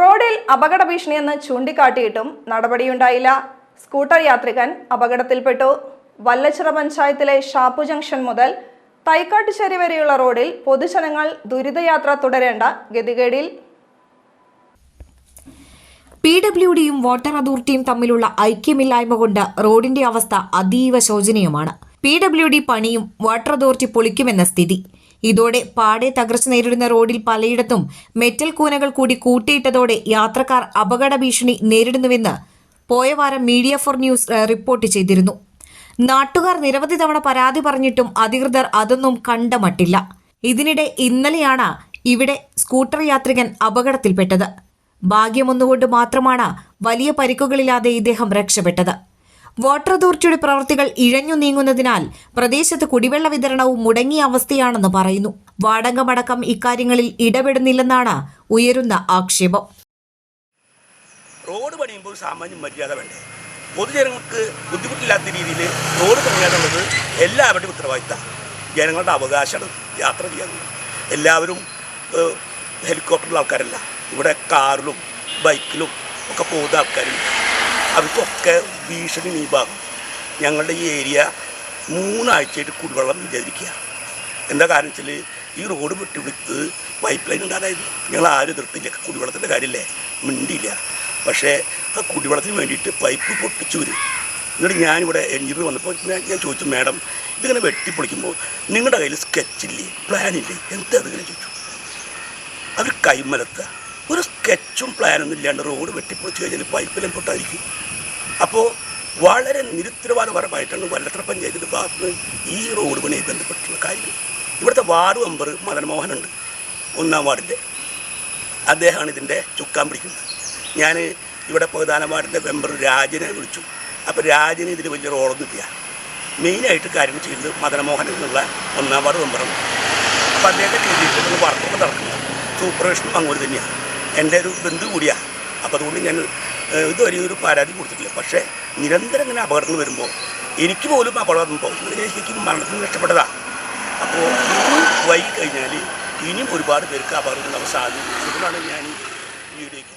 റോഡിൽ അപകട ഭീഷണിയെന്ന് ചൂണ്ടിക്കാട്ടിയിട്ടും നടപടിയുണ്ടായില്ല. സ്കൂട്ടർ യാത്രികൻ അപകടത്തിൽപ്പെട്ടു. വല്ലച്ചിറ പഞ്ചായത്തിലെ ഷാപ്പു ജംഗ്ഷൻ മുതൽ തൈക്കാട്ടുശ്ശേരി വരെയുള്ള റോഡിൽ പൊതുജനങ്ങൾ ദുരിതയാത്ര തുടരേണ്ട ഗതികേടിൽ. പി ഡബ്ല്യു ഡിയും വാട്ടർ അതോറിറ്റിയും തമ്മിലുള്ള ഐക്യമില്ലായ്മ കൊണ്ട് റോഡിന്റെ അവസ്ഥ അതീവ ശോചനീയമാണ്. പി ഡബ്ല്യു ഡി പണിയും വാട്ടർ അതോറിറ്റി പൊളിക്കുമെന്ന സ്ഥിതി. ഇതോടെ പാടെ തകർച്ച നേരിടുന്ന റോഡിൽ പലയിടത്തും മെറ്റൽ കൂനകൾ കൂടി കൂട്ടിയിട്ടതോടെ യാത്രക്കാർ അപകട ഭീഷണി നേരിടുന്നുവെന്ന് പോയ വാരം മീഡിയ ഫോർ ന്യൂസ് റിപ്പോർട്ട് ചെയ്തിരുന്നു. നാട്ടുകാർ നിരവധി തവണ പരാതി പറഞ്ഞിട്ടും അധികൃതർ അതൊന്നും കണ്ടമട്ടില്ല. ഇതിനിടെ ഇന്നലെയാണ് ഇവിടെ സ്കൂട്ടർ യാത്രികൻ അപകടത്തിൽപ്പെട്ടത്. ഭാഗ്യമൊന്നുകൊണ്ട് മാത്രമാണ് വലിയ പരിക്കുകളില്ലാതെ ഇദ്ദേഹം രക്ഷപ്പെട്ടത്. വാട്ടർ അതോറിറ്റിയുടെ പ്രവൃത്തികൾ ഇഴഞ്ഞു നീങ്ങുന്നതിനാൽ പ്രദേശത്ത് കുടിവെള്ള വിതരണവും മുടങ്ങിയ അവസ്ഥയാണെന്ന് പറയുന്നു. വാടകമടക്കം ഇക്കാര്യങ്ങളിൽ ഇടപെടുന്നില്ലെന്നാണ് ഉയരുന്ന ആക്ഷേപം. റോഡ് പണിയുമ്പോൾ സാമാന്യം മര്യാദ വേണ്ടേ? പൊതുജനങ്ങൾക്ക് ബുദ്ധിമുട്ടില്ലാത്ത രീതിയിൽ റോഡ് പണിയാനുള്ളത് എല്ലാവരുടെയും ഉത്തരവാദിത്തമാണ് ജനങ്ങളുടെ അവകാശമാണ് യാത്ര ചെയ്യാൻ എല്ലാവരും ഹെലികോപ്റ്ററിലുള്ള ആൾക്കാരല്ല. ഇവിടെ കാറിലും ബൈക്കിലും ഒക്കെ പോകുന്ന ആൾക്കാരുണ്ട്. അവർക്കൊക്കെ ഭീഷണി നീഭാഗം ഞങ്ങളുടെ ഈ ഏരിയ മൂന്നാഴ്ചയായിട്ട് കുടിവെള്ളം വിചാരിക്കുക എന്താ കാരണം വെച്ചാൽ ഈ റോഡ് വെട്ടിവിടുത്ത് പൈപ്പ് ലൈൻ ഉണ്ടാകാതായിരുന്നു ഞങ്ങൾ ആരും എതിർത്തില്ല. കുടിവെള്ളത്തിന്റെ കാര്യമില്ലേ? മിണ്ടിയില്ല. പക്ഷേ ആ കുടിവെള്ളത്തിന് വേണ്ടിയിട്ട് പൈപ്പ് പൊട്ടിച്ചു വരും. എന്നിട്ട് ഞാനിവിടെ എഞ്ചിനീയർ വന്നപ്പോൾ ഞാൻ ഞാൻ ചോദിച്ചു മാഡം ഇതിങ്ങനെ വെട്ടിപ്പൊളിക്കുമ്പോൾ നിങ്ങളുടെ കയ്യിൽ സ്കെച്ചില്ലേ പ്ലാനില്ലേ എന്താ അതിങ്ങനെ ചോദിച്ചു. അവർ കൈമലത്തുക ഒരു സ്കെച്ചും പ്ലാനൊന്നും ഇല്ലാണ്ട് റോഡ് വെട്ടിപ്പൊളിച്ച് കഴിഞ്ഞാൽ പൈപ്പ് ലൈൻ പൊട്ടായിരിക്കും അപ്പോൾ വളരെ നിരുത്തരവാദപരമായിട്ടാണ് വല്ലത്ര പഞ്ചായത്തിന്റെ ഭാഗത്ത് നിന്ന് ഈ റോഡ് പണിയായി ബന്ധപ്പെട്ടുള്ള കാര്യങ്ങൾ. ഇവിടുത്തെ വാർഡ് മെമ്പർ മദൻമോഹനുണ്ട് ഒന്നാം വാർഡിന്റെ. അദ്ദേഹമാണ് ഇതിന്റെ ചുക്കാൻ പിടിക്കുന്നത്. ഞാൻ ഇവിടെ പ്രധാന വാർഡിന്റെ മെമ്പർ രാജനെ വിളിച്ചു. അപ്പോൾ രാജന് ഇതിന് വലിയ റോളൊന്നുമില്ല. മെയിനായിട്ട് കാര്യങ്ങൾ ചെയ്യുന്നത് മദനമോഹൻ എന്നുള്ള ഒന്നാം വാർഡ് മെമ്പറാണ്. അപ്പോൾ അദ്ദേഹത്തെ രീതിയിൽ വർക്കൊക്കെ നടക്കുന്നത്. സൂപ്പർവിഷനും അങ്ങോട്ട് തന്നെയാണ്. എന്റെ ഒരു ബന്ധു കൂടിയാണ് അപ്പോൾ അതുകൊണ്ട് ഞാൻ ഇതുവരെ ഒരു പരാതി കൊടുത്തിട്ടില്ല. പക്ഷേ നിരന്തരം ഇങ്ങനെ അപകടങ്ങൾ വരുമ്പോൾ എനിക്ക് പോലും അപകടം വരുമ്പോൾ ശരിക്കും മരണത്തിന് നഷ്ടപ്പെട്ടതാണ് അപ്പോൾ വൈകി കഴിഞ്ഞാൽ ഇനിയും ഒരുപാട് പേർക്ക് അപകടം ഉണ്ടാവാൻ സാധ്യത അതുകൊണ്ടാണ് ഞാൻ വീഡിയോയ്ക്ക്